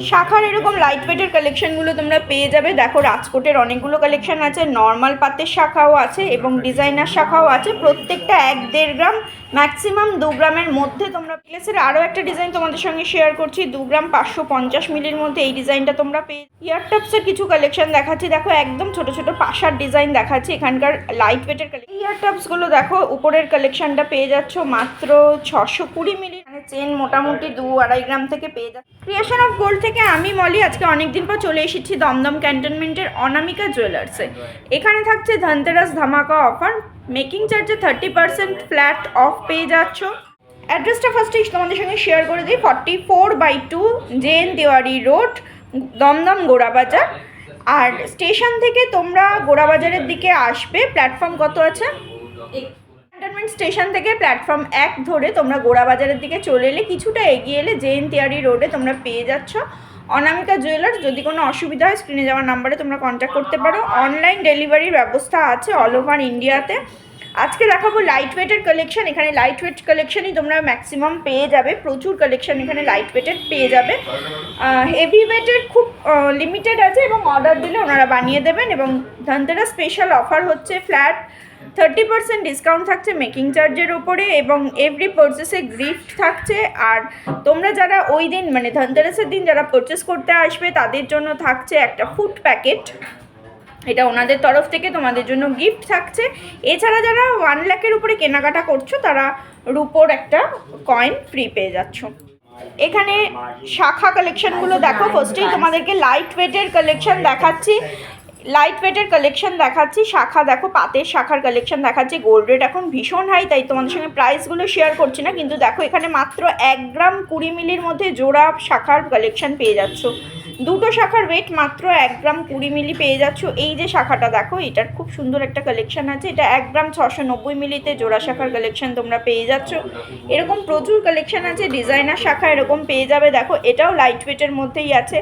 শাখার এরকম লাইট ওয়েটের কালেকশনগুলো তোমরা পেয়ে যাবে। দেখো, রাজকোটের অনেকগুলো কালেকশন আছে নর্মাল পাতের শাখাও আছে এবং ডিজাইনার শাখাও আছে। প্রত্যেকটা এক দেড় গ্রাম ম্যাক্সিমাম দু গ্রামের মধ্যে তোমরা প্লেসের আরও একটা ডিজাইন তোমাদের সঙ্গে শেয়ার করছি, দু গ্রাম পাঁচশো পঞ্চাশ মিলির মধ্যে এই ডিজাইনটা তোমরা পেয়ে ইয়ার টাপসের কিছু কালেকশন দেখাচ্ছি। দেখো, একদম ছোট ছোট পাশার ডিজাইন দেখাচ্ছি এখানকার লাইট ওয়েটের ইয়ার টাপসগুলো দেখো, উপরের কালেকশনটা পেয়ে যাচ্ছ মাত্র ছশো কুড়ি মিলি মানে চেন মোটামুটি দু আড়াই গ্রাম থেকে পেয়ে যাচ্ছে। ক্রিয়েশন অফ গোল্ড থেকে আমি, মলি, আজকে অনেকদিন পর চলে এসেছি দমদম ক্যান্টনমেন্টের অনামিকা জুয়েলার্সে এখানে থাকছে ধনতেরাস ধামাকা অফার মেকিং চার্জে থার্টি পার্সেন্ট ফ্ল্যাট অফ পেয়ে যাচ্ছ। অ্যাড্রেসটা ফার্স্টে তোমাদের সঙ্গে শেয়ার করে দিই। ফর্টি ফোর বাই টু জেন দেওয়ারি রোড দমদম গোড়াবাজার আর স্টেশন থেকে তোমরা গোড়াবাজারের দিকে আসবে। প্ল্যাটফর্ম কত আছে? ক্যান্টনমেন্ট স্টেশন থেকে প্ল্যাটফর্ম এক ধরে তোমরা গোড়াবাজারের দিকে চলে এলে কিছুটা এগিয়ে এলে জেন তিয়ারি রোডে তোমরা পেয়ে যাচ্ছ। অনামিকা জুয়েলার্স যদি কোনো অসুবিধা হয় স্ক্রিনে যাওয়ার নাম্বারে তোমরা কন্ট্যাক্ট করতে পারো। অনলাইন ডেলিভারির ব্যবস্থা আছে অল ওভার ইন্ডিয়াতে আজকে দেখাবো লাইট ওয়েটের কালেকশন এখানে লাইট ওয়েট কালেকশনই তোমরা ম্যাক্সিমাম পেয়ে যাবে। প্রচুর কালেকশন এখানে লাইট ওয়েটের পেয়ে যাবে। হেভি ওয়েটের খুব লিমিটেড আছে এবং অর্ডার দিলে ওনারা বানিয়ে দেবেন এবং ধনতেরা স্পেশাল অফার হচ্ছে ফ্ল্যাট থার্টি পার্সেন্ট ডিসকাউন্ট থাকছে মেকিং চার্জের ওপরে এবং এভরি পারচেসে গিফট থাকছে। আর তোমরা যারা ওই দিন মানে ধনতেরাসের দিন যারা পারচেস করতে আসবে, তাদের জন্য থাকছে একটা ফুড প্যাকেট এটা ওনাদের তরফ থেকে তোমাদের জন্য গিফট থাকছে। এছাড়া যারা ওয়ান লাখের উপরে কেনাকাটা করছ, তারা রুপোর একটা কয়েন ফ্রি পেয়ে যাচ্ছ। এখানে শাখা কালেকশনগুলো দেখো। ফার্স্টেই তোমাদেরকে লাইট ওয়েটের কালেকশন দেখাচ্ছি। লাইট ওয়েটের কালেকশন দেখাচ্ছি। শাখা দেখো, পাতের শাখার কালেকশন দেখাচ্ছি। গোল্ড রেট এখন ভীষণ হাই তাই তোমাদের সঙ্গে প্রাইসগুলো শেয়ার করছি না। কিন্তু দেখো, এখানে মাত্র এক গ্রাম কুড়ি মিলির মধ্যে জোড়া শাখার কালেকশন পেয়ে যাচ্ছ। দুটো শাখার ওয়েট মাত্র এক গ্রাম কুড়ি মিলি পেয়ে যাচ্ছ। এই যে শাখাটা দেখো, এটার খুব সুন্দর একটা কালেকশন আছে। এটা এক গ্রাম ছশো নব্বই মিলিতে জোড়া শাখার কালেকশন তোমরা পেয়ে যাচ্ছ। এরকম প্রচুর কালেকশন আছে ডিজাইনার শাখা এরকম পেয়ে যাবে। দেখো, এটাও লাইট ওয়েটের মধ্যেই আছে।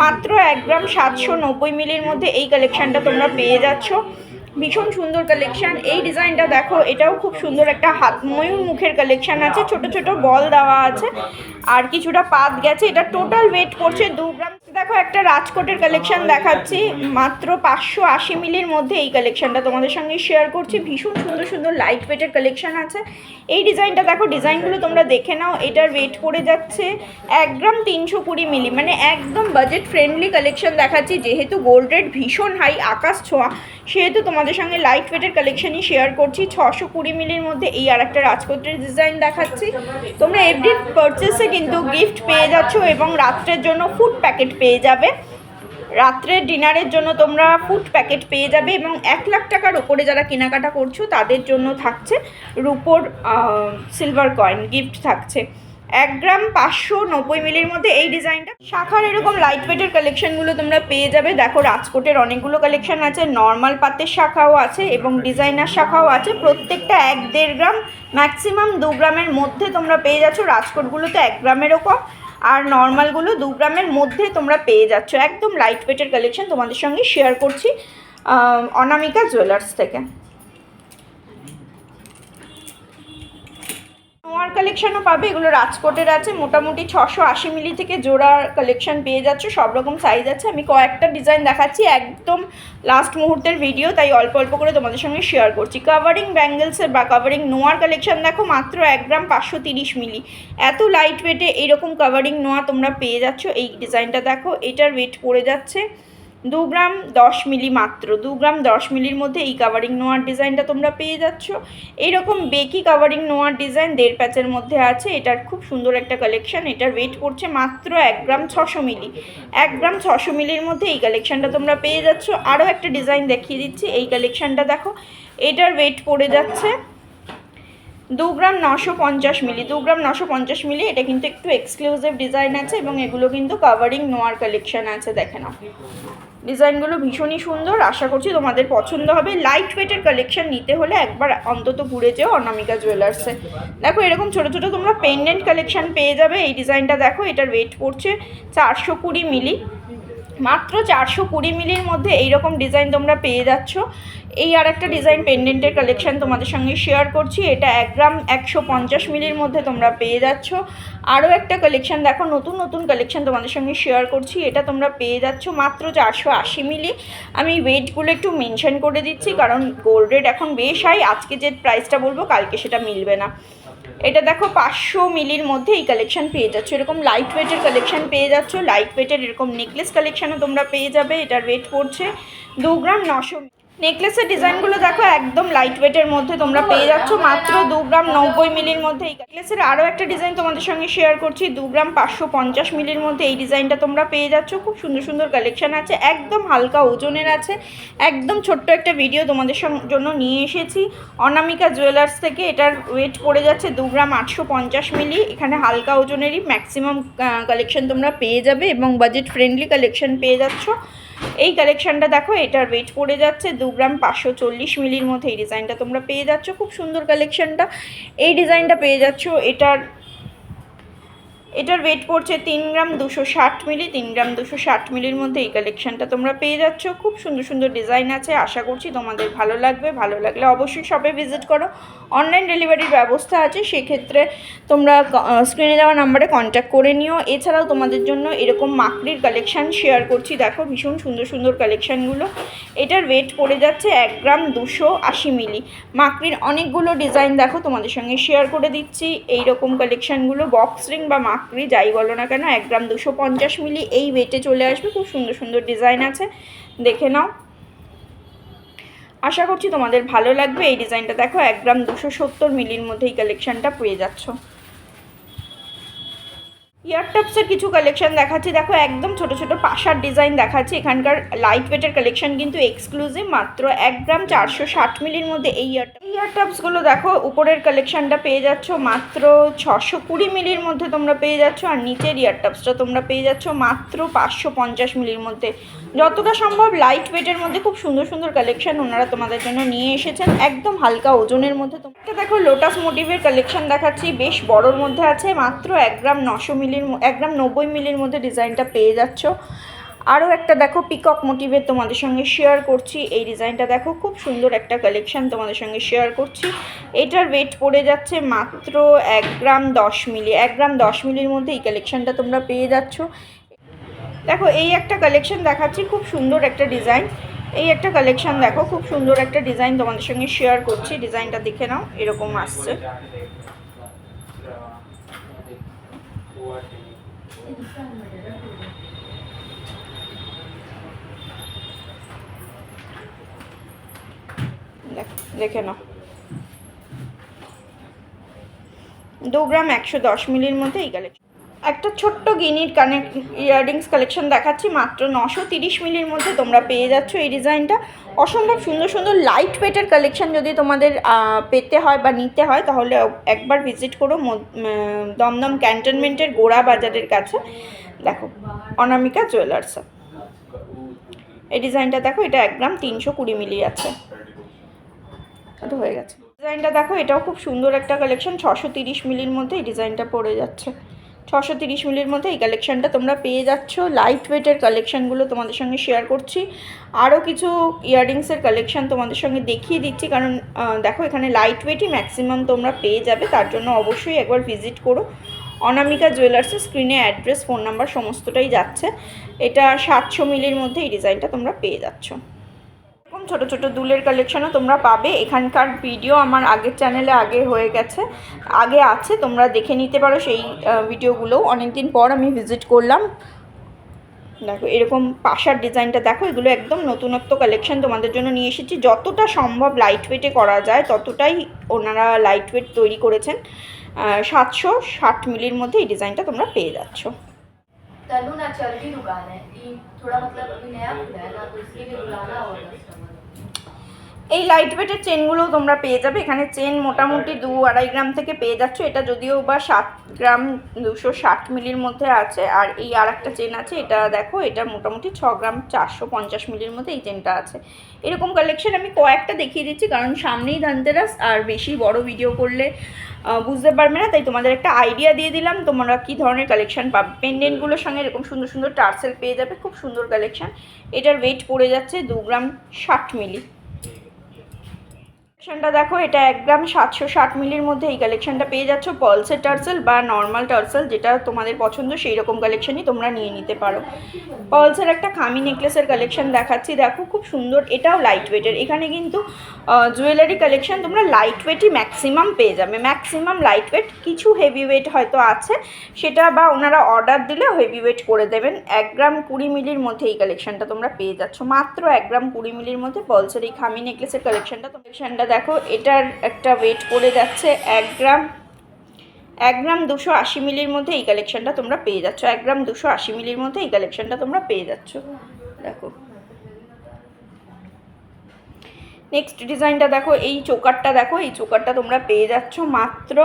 মাত্র এক গ্রাম সাতশো নব্বই মিলির মধ্যে এই কালেকশনটা তোমরা পেয়ে যাচ্ছ। ভীষণ সুন্দর কালেকশন এই ডিজাইনটা দেখো, এটাও খুব সুন্দর একটা হাত ময়ূর মুখের কালেকশন আছে। ছোট ছোট বল দেওয়া আছে। আর কিছুটা পাত গেছে। এটা টোটাল ওয়েট করছে দু গ্রাম। দেখো, একটা রাজকোটের কালেকশন দেখাচ্ছি। মাত্র পাঁচশো আশি মিলির মধ্যে এই কালেকশনটা তোমাদের সঙ্গে শেয়ার করছি। ভীষণ সুন্দর সুন্দর লাইট ওয়েটের কালেকশন আছে। এই ডিজাইনটা দেখো ডিজাইনগুলো তোমরা দেখে নাও। এটার ওয়েট করে যাচ্ছে এক গ্রাম তিনশো কুড়ি মিলি। মানে একদম বাজেট ফ্রেন্ডলি কালেকশন দেখাচ্ছি। যেহেতু গোল্ড রেট ভীষণ হাই আকাশ ছোঁয়া, সেহেতু তোমাদের সঙ্গে লাইট ওয়েটের কালেকশনই শেয়ার করছি। ছশো কুড়ি মিলির মধ্যে এই আর একটা রাজকোটের ডিজাইন দেখাচ্ছি। তোমরা এভরি পারচেসে কিন্তু গিফট পেয়ে যাচ্ছ এবং রাত্রের জন্য ফুড প্যাকেট পেয়ে যাবে। রাত্রের ডিনারের জন্য তোমরা ফুড প্যাকেট পেয়ে যাবে এবং এক লাখ টাকার ওপরে যারা কেনাকাটা করছ, তাদের জন্য থাকছে রুপোর সিলভার কয়েন গিফট থাকছে। এক গ্রাম পাঁচশো নব্বই মিলির মধ্যে এই ডিজাইনটা। শাখার এরকম লাইট ওয়েটের কালেকশনগুলো তোমরা পেয়ে যাবে। দেখো, রাজকোটের অনেকগুলো কালেকশন আছে নর্মাল পাতের শাখাও আছে এবং ডিজাইনার শাখাও আছে। প্রত্যেকটা এক দেড় গ্রাম ম্যাক্সিমাম দু গ্রামের মধ্যে তোমরা পেয়ে যাচ্ছ। রাজকোটগুলোতে এক গ্রামেরও কম, আর নর্মালগুলো দু গ্রামের মধ্যে তোমরা পেয়ে যাচ্ছ। একদম লাইট ওয়েটের কালেকশন তোমাদের সঙ্গে শেয়ার করছি অনামিকা জুয়েলার্স থেকে নোয়ার কালেকশনও পাবে, এগুলো রাজকোটের আছে, মোটামুটি ছশো আশি মিলি থেকে জোড়া কালেকশন পেয়ে যাচ্ছ, সব রকম সাইজ আছে। আমি কয়েকটা ডিজাইন দেখাচ্ছি একদম লাস্ট মুহূর্তের ভিডিও তাই অল্প অল্প করে তোমাদের সঙ্গে শেয়ার করছি। কাভারিং ব্যাঙ্গেলসের বা কাভারিং নোয়ার কালেকশন দেখো, মাত্র এক গ্রাম পাঁচশো তিরিশ মিলি। এত লাইট ওয়েটে এইরকম কাভারিং নোয়া তোমরা পেয়ে যাচ্ছ, এই ডিজাইনটা দেখো, এটার ওয়েট পড়ে যাচ্ছে দু গ্রাম দশ মিলি মাত্র, দু গ্রাম দশ মিলির মধ্যে এই কাভারিং নোয়ার ডিজাইনটা তোমরা পেয়ে যাচ্ছ। এইরকম বেকি কাভারিং নোয়ার ডিজাইন দেড় প্যাচের মধ্যে আছে, এটার খুব সুন্দর একটা কালেকশন এটার ওয়েট পড়ছে মাত্র এক গ্রাম ছশো মিলি। এক গ্রাম ছশো মিলির মধ্যে এই কালেকশনটা তোমরা পেয়ে যাচ্ছ। আরও একটা ডিজাইন দেখিয়ে দিচ্ছি, এই কালেকশনটা দেখো, এটার ওয়েট পড়ে যাচ্ছে দু গ্রাম নশো পঞ্চাশ মিলি, দু গ্রাম নশো পঞ্চাশ মিলি, এটা কিন্তু একটু এক্সক্লুসিভ ডিজাইন আছে এবং এগুলো কিন্তু কাভারিং নোয়ার কালেকশন আছে, দেখে নাও। ডিজাইনগুলো ভীষণই সুন্দর, আশা করছি তোমাদের পছন্দ হবে। লাইট ওয়েটের কালেকশন নিতে হলে একবার অন্তত ঘুরে যেও অনামিকা জুয়েলার্সে দেখো, এরকম ছোটো ছোটো তোমরা পেন্ডেন্ট কালেকশন পেয়ে যাবে, এই ডিজাইনটা দেখো, এটার ওয়েট পড়ছে চারশো কুড়ি মিলি। মাত্র চারশো কুড়ি মিলির মধ্যে এইরকম ডিজাইন তোমরা পেয়ে যাচ্ছ। এই আর একটা ডিজাইন পেন্ডেন্টের কালেকশন তোমাদের সঙ্গে শেয়ার করছি। এটা এক গ্রাম একশো পঞ্চাশ মিলির মধ্যে তোমরা পেয়ে যাচ্ছ। আরও একটা কালেকশন দেখো, নতুন নতুন কালেকশন তোমাদের সঙ্গে শেয়ার করছি। এটা তোমরা পেয়ে যাচ্ছ মাত্র চারশো আশি মিলি। আমি ওয়েটগুলো একটু মেনশন করে দিচ্ছি, কারণ গোল্ড রেট এখন বেশ হাই আজকে যে প্রাইসটা বলব, কালকে সেটা মিলবে না। এটা দেখো পাঁচশো মিলির মধ্যে এই কালেকশান পেয়ে যাচ্ছ। এরকম লাইট ওয়েটের কালেকশান পেয়ে যাচ্ছ। লাইট ওয়েটের এরকম নেকলেস কালেকশানও তোমরা পেয়ে যাবে। এটার ওয়েট পড়ছে দু গ্রাম নশো নেকলেসের ডিজাইনগুলো দেখো একদম লাইট ওয়েটের মধ্যে তোমরা পেয়ে যাচ্ছ, মাত্র দু গ্রাম নব্বই মিলির মধ্যে এই নেকলেসের আরও একটা ডিজাইন তোমাদের সঙ্গে শেয়ার করছি, দু গ্রাম পাঁচশো পঞ্চাশ মিলির মধ্যে এই ডিজাইনটা তোমরা পেয়ে যাচ্ছ। খুব সুন্দর সুন্দর কালেকশন আছে, একদম হালকা ওজনের আছে। একদম ছোট্ট একটা ভিডিও তোমাদের জন্য নিয়ে এসেছি। অনামিকা জুয়েলার্স থেকে এটার ওয়েট পড়ে যাচ্ছে দু গ্রাম আটশো পঞ্চাশ মিলি। এখানে হালকা ওজনেরই ম্যাক্সিমাম কালেকশন তোমরা পেয়ে যাবে এবং বাজেট ফ্রেন্ডলি কালেকশন পেয়ে যাচ্ছ। এই কালেকশনটা দেখো, এটার ওয়েট পড়ে যাচ্ছে দু গ্রাম পাঁচশো চল্লিশ মিলির মধ্যে। এই ডিজাইনটা তোমরা পেয়ে যাচ্ছ। খুব সুন্দর কালেকশনটা এই ডিজাইনটা পেয়ে যাচ্ছ। এটার এটার ওয়েট পড়ছে তিন গ্রাম দুশো ষাট মিলি, তিন গ্রাম দুশো ষাট মিলির মধ্যে এই কালেকশনটা তোমরা পেয়ে যাচ্ছ। খুব সুন্দর সুন্দর ডিজাইন আছে, আশা করছি তোমাদের ভালো লাগবে। ভালো লাগলে অবশ্যই শপে ভিজিট করো। অনলাইন ডেলিভারির ব্যবস্থা আছে, সেক্ষেত্রে তোমরা স্ক্রিনে দেওয়া নাম্বারে কন্ট্যাক্ট করে নিও। এছাড়াও তোমাদের জন্য এরকম মাকড়ির কালেকশান শেয়ার করছি। দেখো ভীষণ সুন্দর সুন্দর কালেকশানগুলো এটার ওয়েট পড়ে যাচ্ছে এক গ্রাম দুশো আশি মিলি। মাকড়ির অনেকগুলো ডিজাইন দেখো তোমাদের সঙ্গে শেয়ার করে দিচ্ছি। এই রকম কালেকশানগুলো বক্স রিং বা মাকড়ি যাই বলো না কেন, এক গ্রাম দুশো পঞ্চাশ মিলি এই ওয়েটে চলে আসবে। খুব সুন্দর সুন্দর ডিজাইন আছে। দেখে নাও। আশা করছি তোমাদের ভালো লাগবে। এই ডিজাইনটা দেখো, এক গ্রাম দুশো সত্তর মিলির মধ্যে এই কালেকশানটা পেয়ে যাচ্ছ। ইয়ারটপসের কিছু কালেকশন দেখাচ্ছি। দেখো, একদম ছোট ছোট পাশার ডিজাইন দেখাচ্ছি। এখানকার লাইট ওয়েটের কালেকশন কিন্তু এক্সক্লুসিভ মাত্র এক গ্রাম চারশো ষাট মিলির মধ্যে এই ইয়ারটপ ইয়ার ইয়ারটপসগুলো দেখো, উপরের কালেকশনটা পেয়ে যাচ্ছ মাত্র ছশো কুড়ি মিলির মধ্যে তোমরা পেয়ে যাচ্ছ, আর নিচের ইয়ারটপসটা তোমরা পেয়ে যাচ্ছ মাত্র পাঁচশো পঞ্চাশ মিলির মধ্যে। যতটা সম্ভব লাইট ওয়েটের মধ্যে খুব সুন্দর সুন্দর কালেকশন ওনারা তোমাদের জন্য নিয়ে এসেছেন। একদম হালকা ওজনের মধ্যে তোমরা দেখো লোটাস মোটিভের কালেকশন দেখাচ্ছি। বেশ বড়োর মধ্যে আছে, মাত্র এক গ্রাম নশো মিলির এক গ্রাম নব্বই মিলির মধ্যে ডিজাইনটা পেয়ে যাচ্ছ। আরও একটা দেখো পিকক মোটিভের তোমাদের সঙ্গে শেয়ার করছি। এই ডিজাইনটা দেখো, খুব সুন্দর একটা কালেকশন তোমাদের সঙ্গে শেয়ার করছি। এটার ওয়েট পড়ে যাচ্ছে মাত্র এক গ্রাম দশ মিলি এক গ্রাম দশ মিলির মধ্যে এই কালেকশনটা তোমরা পেয়ে যাচ্ছ। দেখো, এই একটা কালেকশন দেখাচ্ছি, খুব সুন্দর একটা ডিজাইন এই একটা কালেকশন দেখো, খুব সুন্দর একটা ডিজাইন তোমাদের সঙ্গে শেয়ার করছি ডিজাইনটা দেখে নাও, এরকম আসছে। দেখ- নাও। দু গ্রাম একশো দশ মিলির মধ্যে এই কালেকশন একটা ছোট্ট গিনির কানেক্ট ইয়াররিংস কালেকশন দেখাচ্ছি, মাত্র নশো তিরিশ মিলির মধ্যে তোমরা পেয়ে যাচ্ছ এই ডিজাইনটা। অসম্ভব সুন্দর সুন্দর লাইট ওয়েটের কালেকশন যদি তোমাদের পেতে হয় বা নিতে হয়, তাহলে একবার ভিজিট করো মদ- দমদম ক্যান্টনমেন্টের গোড়া বাজারের কাছে। দেখো, অনামিকা জুয়েলার্সে এই ডিজাইনটা দেখো, এটা এক গ্রাম তিনশো কুড়ি মিলি আছে। হয়ে গেছে। ডিজাইনটা দেখো, এটাও খুব সুন্দর একটা কালেকশন ছশো তিরিশ মিলির মধ্যে এই ডিজাইনটা পড়ে যাচ্ছে। ছশো তিরিশ মিলির মধ্যে এই কালেকশনটা তোমরা পেয়ে যাচ্ছ। লাইট ওয়েটের কালেকশনগুলো তোমাদের সঙ্গে শেয়ার করছি। আরও কিছু ইয়াররিংসের কালেকশন তোমাদের সঙ্গে দেখিয়ে দিচ্ছি, কারণ দেখো এখানে লাইট ওয়েটই ম্যাক্সিমাম তোমরা পেয়ে যাবে, তার জন্য অবশ্যই একবার ভিজিট করো। অনামিকা জুয়েলার্সের স্ক্রিনে অ্যাড্রেস ফোন নাম্বার সমস্তটাই যাচ্ছে। এটা সাতশো মিলির মধ্যে এই ডিজাইনটা তোমরা পেয়ে যাচ্ছ। এরকম ছোট ছোট দুলের কালেকশনও তোমরা পাবে। এখানকার ভিডিও আমার আগের চ্যানেলে আগে হয়ে গেছে। আগে আছে, তোমরা দেখে নিতে পারো সেই ভিডিওগুলোও অনেক দিন পর আমি ভিজিট করলাম। দেখো, এরকম পাশার ডিজাইনটা দেখো, এগুলো একদম নতুনত্ব কালেকশন তোমাদের জন্য নিয়ে এসেছি। যতটা সম্ভব লাইট ওয়েটে করা যায়, ততটাই ওনারা লাইট ওয়েট তৈরি করেছেন। সাতশো ষাট মিলির মধ্যে এই ডিজাইনটা তোমরা পেয়ে যাচ্ছ। तनु ना चल की दुकान है कि थोड़ा मतलब अभी नया खुला है ना तो इसके लिए बुलाना होगा कस्टमर এই লাইট ওয়েটের চেনগুলোও তোমরা পেয়ে যাবে। এখানে চেন মোটামুটি দু আড়াই গ্রাম থেকে পেয়ে যাচ্ছ। এটা যদিও বা সাত গ্রাম, দুশো ষাট মিলির মধ্যে আছে। আর এই আর একটা চেন আছে, এটা দেখো, এটা মোটামুটি ছ গ্রাম চারশো পঞ্চাশ মিলির মধ্যে এই চেনটা আছে। এরকম কালেকশন আমি কয়েকটা দেখিয়ে দিচ্ছি, কারণ সামনেই ধানতেরাস, আর বেশি বড় ভিডিও করলে বুঝতে পারবে না, তাই তোমাদের একটা আইডিয়া দিয়ে দিলাম। তোমরা কী ধরনের কালেকশন পাবে? পেন্ডেন্টগুলোর সঙ্গে এরকম সুন্দর সুন্দর টার্সেল পেয়ে যাবে, খুব সুন্দর কালেকশন এটার ওয়েট পড়ে যাচ্ছে দু গ্রাম ষাট মিলি। কালেকশনটা দেখো, এটা এক গ্রাম সাতশো ষাট মিলির মধ্যে এই কালেকশনটা পেয়ে যাচ্ছ। পলসের টার্সেল বা নর্মাল টার্সেল যেটা তোমাদের পছন্দ সেই রকম কালেকশনই তোমরা নিয়ে নিতে পারো। পলসের একটা খামি নেকলেসের কালেকশন দেখাচ্ছি। দেখো, খুব সুন্দর, এটাও লাইট ওয়েটের এখানে কিন্তু জুয়েলারি কালেকশন তোমরা লাইট ওয়েটই ম্যাক্সিমাম পেয়ে যাবে। ম্যাক্সিমাম লাইট ওয়েট কিছু হেভি ওয়েট হয়তো আছে, সেটা বা ওনারা অর্ডার দিলে হেভি ওয়েট করে দেবেন। এক গ্রাম কুড়ি মিলির মধ্যে এই কালেকশনটা তোমরা পেয়ে যাচ্ছ। মাত্র এক গ্রাম কুড়ি মিলির মধ্যে পলসের এই খামি নেকলেসের কালেকশনটা কালেকশনটা দেখো, এটার একটা ওয়েট পড়ে যাচ্ছে এক গ্রাম। এক গ্রাম দুশো আশি মিলির মধ্যে এই কালেকশনটা তোমরা পেয়ে যাচ্ছ। এক গ্রাম দুশো আশি মিলির মধ্যে এই কালেকশনটা তোমরা পেয়ে যাচ্ছ। দেখো। নেক্সট ডিজাইনটা দেখো, এই চোকারটা দেখো, এই চোকারটা তোমরা পেয়ে যাচ্ছ মাত্র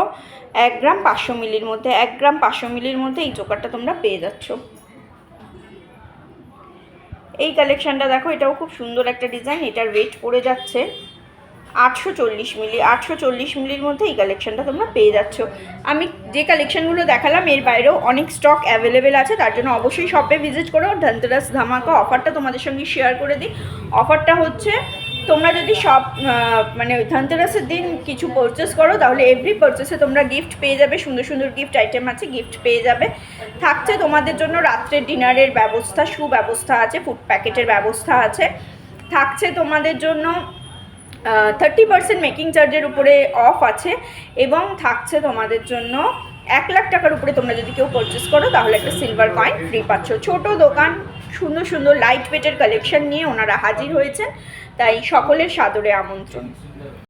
এক গ্রাম পাঁচশো মিলির মধ্যে, এক গ্রাম পাঁচশো মিলির মধ্যে এই চোকারটা তোমরা পেয়ে যাচ্ছ। এই কালেকশনটা দেখো, এটাও খুব সুন্দর একটা ডিজাইন এটার ওয়েট পড়ে যাচ্ছে। আটশো চল্লিশ মিলি, আটশো চল্লিশ মিলির মধ্যে এই কালেকশনটা তোমরা পেয়ে যাচ্ছ। আমি যে কালেকশনগুলো দেখালাম, এর বাইরেও অনেক স্টক অ্যাভেলেবেল আছে, তার জন্য অবশ্যই শপে ভিজিট করো। ধনতেরাস ধামাকা অফারটা তোমাদের সঙ্গে শেয়ার করে দিই। অফারটা হচ্ছে, তোমরা যদি সব মানে ধনতেরাসের দিন কিছু পারচেস করো, তাহলে এভরি পারচেসে তোমরা গিফট পেয়ে যাবে। সুন্দর সুন্দর গিফট আইটেম আছে গিফট পেয়ে যাবে। থাকছে তোমাদের জন্য রাত্রের ডিনারের ব্যবস্থা, সুব্যবস্থা আছে ফুড প্যাকেটের ব্যবস্থা আছে। থাকছে তোমাদের জন্য থার্টি পার্সেন্ট মেকিং চার্জের উপরে অফ আছে এবং থাকছে তোমাদের জন্য এক লাখ টাকার উপরে তোমরা যদি কেউ পারচেস করো, তাহলে একটা সিলভার কয়েন ফ্রি পাচ্ছ। ছোট দোকান, সুন্দর সুন্দর লাইট ওয়েটের কালেকশন নিয়ে ওনারা হাজির হয়েছেন। তাই সকলের সাদরে আমন্ত্রণ।